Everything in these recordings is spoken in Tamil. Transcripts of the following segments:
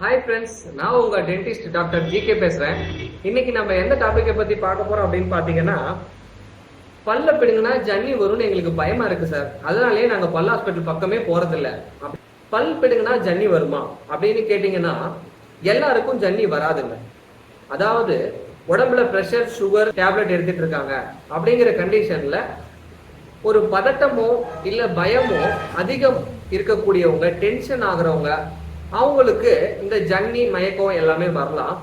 ஹாய் ஃப்ரெண்ட்ஸ் நான் உங்கள் டென்டிஸ்ட் டாக்டர் ஜிகே பேசுகிறேன் இன்னைக்கு நம்ம எந்த டாப்பிக்கை பற்றி பார்க்க போகிறோம் அப்படின்னு பார்த்தீங்கன்னா பல்ல பிடுங்கினா ஜன்னி வரும்னு எங்களுக்கு பயமா இருக்கு சார் அதனாலேயே நாங்கள் பல் ஹாஸ்பிட்டல் பக்கமே போகிறதில்ல பல் பிடுங்கினா ஜன்னி வருமா? அப்படின்னு கேட்டிங்கன்னா எல்லாருக்கும் ஜன்னி வராதுங்க. அதாவது உடம்புல ப்ரெஷர் சுகர் டேப்லெட் எடுத்துகிட்டு இருக்காங்க. அப்படிங்கிற கண்டிஷனில் ஒரு பதட்டமோ இல்லை பயமோ அதிகம் இருக்கக்கூடியவங்க டென்ஷன் ஆகிறவங்க அவங்களுக்கு இந்த ஜன்னி மயக்கம் எல்லாமே வரலாம்.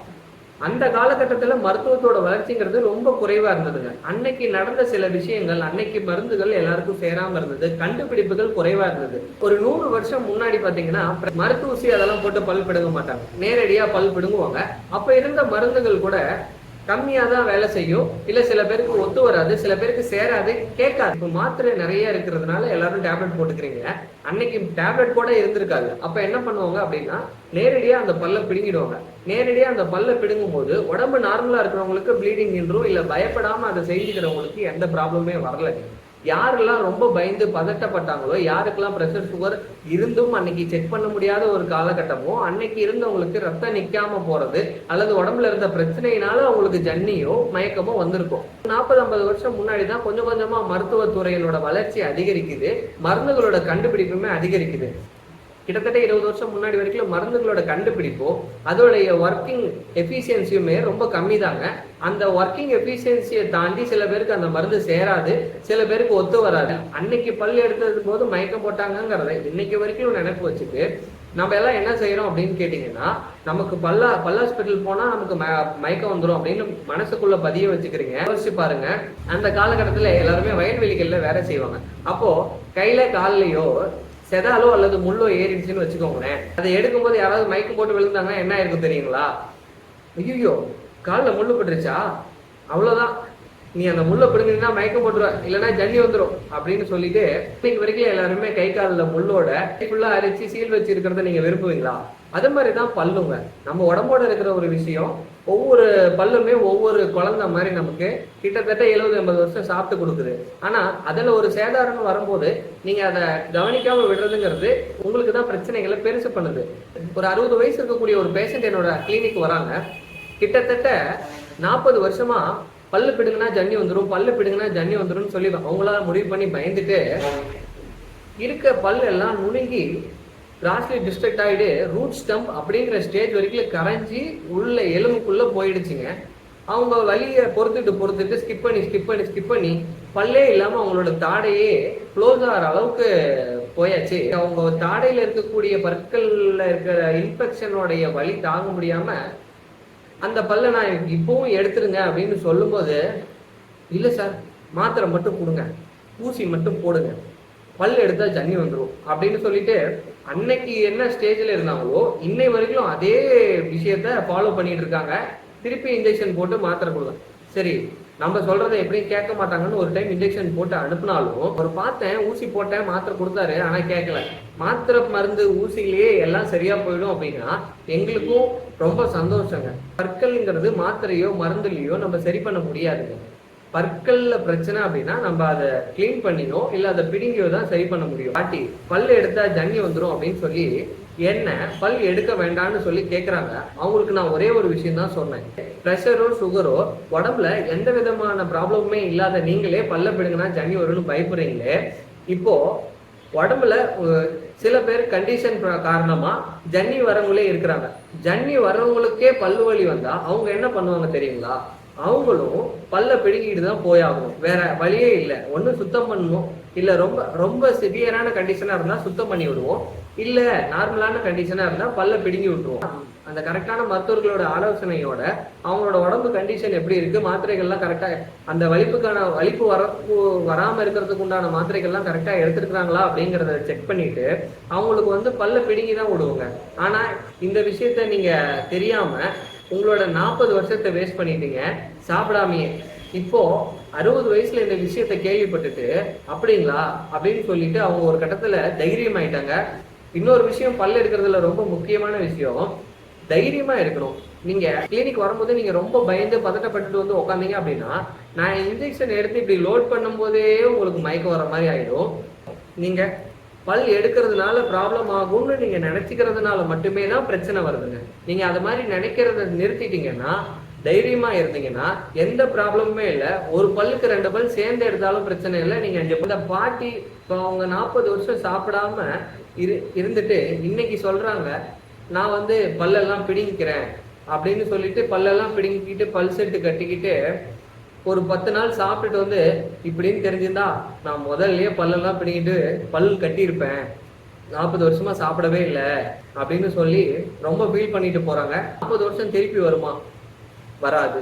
அந்த காலகட்டத்துல மருத்துவத்தோட வளர்ச்சிங்கிறது ரொம்ப குறைவா இருந்ததுங்க. அன்னைக்கு நடந்த சில விஷயங்கள் அன்னைக்கு மருந்துகள் எல்லாருக்கும் சேராம இருந்தது. கண்டுபிடிப்புகள் குறைவா இருந்தது. ஒரு நூறு வருஷம் முன்னாடி பார்த்தீங்கன்னா மருத்துவ ஊசி அதெல்லாம் போட்டு பல் பிடுங்க மாட்டாங்க. நேரடியா பல் பிடுங்குவாங்க. அப்ப இருந்த மருந்துகள் கூட கம்மியாக தான் வேலை செய்யும். இல்ல சில பேருக்கு ஒத்து வராது சில பேருக்கு சேராது கேட்காது. இப்போ மாத்திரை நிறைய இருக்கிறதுனால எல்லாரும் டேப்லெட் போட்டுக்கிறீங்க. அன்னைக்கு டேப்லெட் கூட இருந்திருக்காது. அப்ப என்ன பண்ணுவாங்க அப்படின்னா நேரடியா அந்த பல்ல பிடுங்கிடுவாங்க. நேரடியா அந்த பல்ல பிடுங்கும் போது உடம்பு நார்மலா இருக்கிறவங்களுக்கு ப்ளீடிங் நின்றும் இல்ல பயப்படாம அதை செஞ்சுக்கிறவங்களுக்கு எந்த ப்ராப்ளமே வரல. யாரெல்லாம் ரொம்ப பயந்து பதட்டப்பட்டாங்களோ யாருக்கெல்லாம் ப்ரெஷர் சுகர் இருந்தும் அன்னைக்கு செக் பண்ண முடியாத ஒரு காலகட்டமோ அன்னைக்கு இருந்தவங்களுக்கு ரத்தம் நிக்காம போறது அல்லது உடம்புல இருந்த பிரச்சனையினால அவங்களுக்கு ஜன்னியோ மயக்கமோ வந்திருக்கும். நாற்பது ஐம்பது வருஷம் முன்னாடி தான் கொஞ்சம் கொஞ்சமா மருத்துவத்துறையினோட வளர்ச்சி அதிகரிக்குது. மருந்துகளோட கண்டுபிடிப்புமே அதிகரிக்குது. கிட்டத்தட்ட இருபது வருஷம் முன்னாடி வரைக்கும் மருந்துகளோட கண்டுபிடிப்போ அதோடைய ஒர்க்கிங் எஃபிஷியன்சியுமே ரொம்ப கம்மி தாங்க அந்த ஒர்க்கிங் எஃபிஷியன்சியை தாண்டி சில பேருக்கு அந்த மருந்து சேராது சில பேருக்கு ஒத்து வராது. அன்னைக்கு பல் எடுத்தது போது மயக்கம் போட்டாங்கங்கிறத இன்னைக்கு வரைக்கும் நினைப்பு வச்சுட்டு நம்ம எல்லாம் என்ன செய்யறோம் அப்படின்னு கேட்டீங்கன்னா நமக்கு பல்ல பல் ஹாஸ்பிட்டல் போனா நமக்கு ம- மயக்கம் வந்துடும் அப்படின்னு மனசுக்குள்ள பதிய வச்சுக்கிறீங்க. யோசிச்சு பாருங்க. அந்த காலகட்டத்துல எல்லாருமே வயல்வெளிகள்ல வேலை செய்வாங்க. அப்போ கையில கால்லயோ செதாலோ அல்லது முள்ளோ ஏறிடுச்சுன்னு வச்சுக்கோங்களேன். அதை எடுக்கும்போது யாராவது மயக்கம் போட்டு விழுந்தாங்கன்னா என்ன இருக்கும் தெரியுங்களா? ஐயோ காலில் முள்ளு பட்டுருச்சா? அவ்வளோதான் நீ அந்த முள்ளை பிடுங்கினா மயக்கம் போட்டுருவ இல்லைன்னா ஜல்லி வந்துடும் அப்படின்னு சொல்லிட்டு இன்னைக்கு வரைக்கும் எல்லாருமே கை காலில் முள்ளோட ஃபுல்லாக அரைச்சி சீல் வச்சு இருக்கிறத நீங்கள் விரும்புவீங்களா? அதே மாதிரி தான் பல்லுங்க. நம்ம உடம்போட இருக்கிற ஒரு விஷயம் ஒவ்வொரு பல்லுமே ஒவ்வொரு குழந்தை மாதிரி நமக்கு கிட்டத்தட்ட எழுபது எண்பது வருஷம் சாப்பிட்டு கொடுக்குது. ஆனா அதுல ஒரு சேதாரம் வரும்போது நீங்க அதை கவனிக்காமல் விடுறதுங்கிறது உங்களுக்கு தான் பிரச்சனைகளை பெருசு பண்ணுது. ஒரு அறுபது வயசு இருக்கக்கூடிய ஒரு பேஷண்ட் என்னோட கிளினிக் வராங்க. கிட்டத்தட்ட நாற்பது வருஷமா பல்லு பிடுங்கினா ஜன்னி வந்துடும் பல்லு பிடுங்கினா ஜன்னி வந்துரும்னு சொல்லி அவங்களால முடிவு பண்ணி பயந்துட்டு இருக்க பல் எல்லாம் நுணுங்கி கிராஸ்லி டிஸ்ட்ரக்ட் ஆகிட்டு ரூட் ஸ்டம்ப் அப்படிங்கிற ஸ்டேஜ் வரைக்கும் கரைஞ்சி உள்ள எலும்புக்குள்ள போயிடுச்சுங்க. அவங்க வலியை பொறுத்துட்டு பொறுத்துட்டு ஸ்கிப் பண்ணி ஸ்கிப் பண்ணி ஸ்கிப் பண்ணி பல்லே இல்லாம அவங்களோட தாடையே க்ளோஸ் ஆகிற அளவுக்கு போயாச்சு. அவங்க தாடையில இருக்கக்கூடிய பற்கள்ல இருக்கிற இன்ஃபெக்ஷனோடைய வலி தாங்க முடியாம அந்த பல்லை நான் இப்பவும் எடுத்துருங்க அப்படின்னு சொல்லும்போது இல்லை சார் மாத்திரை மட்டும் கொடுங்க. ஊசி மட்டும் போடுங்க. பல் எடுத்தா ஜன்னி வந்துடும் அப்படின்னு சொல்லிட்டு அன்னைக்கு என்ன ஸ்டேஜ்ல இருந்தாங்களோ இன்னை வரைக்கும் அதே விஷயத்த ஃபாலோ பண்ணிட்டு இருக்காங்க. திருப்பி இன்ஜெக்ஷன் போட்டு மாத்திரை கொடுங்க சரி நம்ம சொல்றதை எப்படியும் கேட்க மாட்டாங்கன்னு ஒரு டைம் இன்ஜெக்ஷன் போட்டு அனுப்புனாலும் ஒரு பார்த்தேன் ஊசி போட்டேன் மாத்திரை கொடுத்தாரு ஆனா கேட்கல. மாத்திரை மருந்து ஊசிலேயே எல்லாம் சரியா போயிடும் அப்படின்னா எங்களுக்கும் ரொம்ப சந்தோஷங்க. பற்கள்ங்கிறது மாத்திரையோ மருந்துலையோ நம்ம சரி பண்ண முடியாதுங்க. பற்கள்ல பிரச்சனை அப்படின்னா நம்ம அதை க்ளீன் பண்ணினோ இல்ல அதை பிடுங்கியோ தான் சரி பண்ண முடியும். பாட்டி பல் எடுத்தா ஜன்னி வந்துடும் அப்படின்னு சொல்லி என்ன பல் எடுக்க வேண்டாம்னு சொல்லி கேக்குறாங்க. அவங்களுக்கு நான் ஒரே ஒரு விஷயம் தான் சொன்னேன். ப்ரெஷரோ சுகரோ உடம்புல எந்த விதமான ப்ராப்ளமுமே இல்லாத நீங்களே பல்ல பிடுங்கினா ஜன்னி வரும்னு பயப்படுறீங்களே இப்போ உடம்புல சில பேர் கண்டிஷன் காரணமா ஜன்னி வரவங்களே இருக்கிறாங்க. ஜன்னி வரவங்களுக்கே பல்லு வலி வந்தா அவங்க என்ன பண்ணுவாங்க தெரியுங்களா? அவங்களும் பல்ல பிடுங்கிட்டு தான் போயாகணும். வேற வழியே இல்லை. ஒன்றும் சுத்தம் பண்ணணும். இல்லை ரொம்ப ரொம்ப சிவியரான கண்டிஷனாக இருந்தால் சுத்தம் பண்ணி விடுவோம். இல்லை நார்மலான கண்டிஷனாக இருந்தால் பல்ல பிடுங்கி விட்டுருவோம். அந்த கரெக்டான மருத்துவர்களோட ஆலோசனையோட அவங்களோட உடம்பு கண்டிஷன் எப்படி இருக்கு மாத்திரைகள்லாம் கரெக்டாக அந்த வலிப்புக்கான வலிப்பு வர வராமல் இருக்கிறதுக்கு உண்டான மாத்திரைகள்லாம் கரெக்டாக எடுத்துருக்காங்களா அப்படிங்கிறத செக் பண்ணிட்டு அவங்களுக்கு வந்து பல்ல பிடுங்கி தான் விடுவோங்க. ஆனால் இந்த விஷயத்த நீங்கள் தெரியாமல் உங்களோட நாற்பது வருஷத்தை வேஸ்ட் பண்ணிட்டீங்க. சாப்பிடாமையே. இப்போ அறுபது வயசுல இந்த விஷயத்த கேள்விப்பட்டுட்டு அப்படிங்களா? அப்படின்னு சொல்லிட்டு அவங்க ஒரு கட்டத்துல தைரியம் ஆயிட்டாங்க இன்னொரு விஷயம் பல்ல எடுக்கிறதுல ரொம்ப முக்கியமான விஷயம் தைரியமா இருக்கணும் நீங்க கிளினிக் வரும்போது நீங்க ரொம்ப பயந்து பதட்டப்பட்டுட்டு வந்து உட்காந்தீங்க அப்படின்னா நான் இன்ஜெக்ஷன் எடுத்து இப்படி லோட் பண்ணும்போதே உங்களுக்கு மயக்கம் வர மாதிரி ஆயிடும். நீங்க பல் எடுக்கிறதுனால ப்ராப்ளம் ஆகும்னு நீங்க நினச்சிக்கிறதுனால மட்டுமே தான் பிரச்சனை வருதுங்க. நீங்க அது மாதிரி நினைக்கிறத நிறுத்திட்டீங்கன்னா தைரியமா இருந்தீங்கன்னா எந்த ப்ராப்ளமுமே இல்லை. ஒரு பல்லுக்கு ரெண்டு பல் சேர்ந்து எடுத்தாலும் பிரச்சனை இல்லை. நீங்க அஞ்சு இந்த பாட்டி இப்போ அவங்க நாற்பது வருஷம் சாப்பிடாம இரு இருந்துட்டு இன்னைக்கு சொல்றாங்க நான் வந்து பல்லெல்லாம் பிடிங்கிக்கிறேன். அப்படின்னு சொல்லிட்டு பல்லெல்லாம் பிடுங்கிக்கிட்டு பல் செட்டு கட்டிக்கிட்டு ஒரு பத்து நாள் சாப்பிட்டுட்டு வந்து இப்படின்னு தெரிஞ்சிருந்தா நான் முதல்லயே பல்லெல்லாம் பிடிக்கிட்டு பல் கட்டியிருப்பேன். நாற்பது வருஷமா சாப்பிடவே இல்லை அப்படின்னு சொல்லி ரொம்ப ஃபீல் பண்ணிட்டு போறாங்க. நாற்பது வருஷம் திருப்பி வருமா? வராது.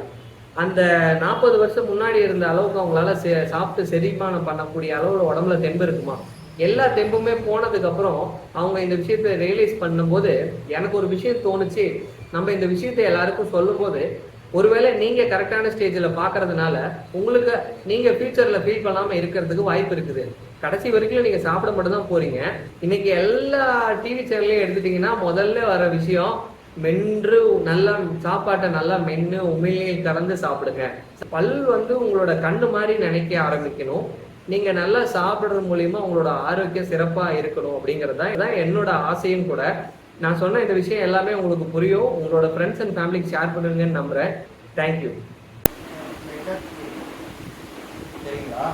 அந்த நாற்பது வருஷம் முன்னாடி இருந்த அளவுக்கு அவங்களால செ- சாப்பிட்டு செரிமானம் பண்ணக்கூடிய அளவுல உடம்புல தெம்பு இருக்குமா? எல்லா தெம்புமே போனதுக்கு அப்புறம் அவங்க இந்த விஷயத்தை ரியலைஸ் பண்ணும்போது எனக்கு ஒரு விஷயம் தோணுச்சு. நம்ம இந்த விஷயத்தை எல்லாருக்கும் சொல்லும்போது ஒருவேளை நீங்க கரெக்டான ஸ்டேஜில் பாக்குறதுனால உங்களுக்கு நீங்க ஃபியூச்சர்ல ஃபீல் பண்ணாம இருக்கிறதுக்கு வாய்ப்பு இருக்குது. கடைசி வரைக்கும் நீங்க சாப்பிட மட்டும் தான் போறீங்க. இன்னைக்கு எல்லா டிவி சேனல்லையும் எடுத்துட்டீங்கன்னா முதல்ல வர விஷயம் மென்று நல்லா சாப்பாட்டை நல்லா மென்று உமிழ்நீர் கலந்து சாப்பிடுங்க. பல் வந்து உங்களோட கண்ணு மாதிரி நினைக்க ஆரம்பிக்கணும். நீங்க நல்லா சாப்பிடுறது மூலியமா உங்களோட ஆரோக்கியம் சிறப்பா இருக்கணும் அப்படிங்கிறது தான் என்னோட ஆசையும் கூட. நான் சொன்ன இந்த விஷயம் எல்லாமே உங்களுக்கு புரியும். உங்களோட ஃப்ரெண்ட்ஸ் அண்ட் ஃபேமிலிக்கு ஷேர் பண்ணுவீங்கன்னு நம்புறேன். தேங்க்யூ சரிங்களா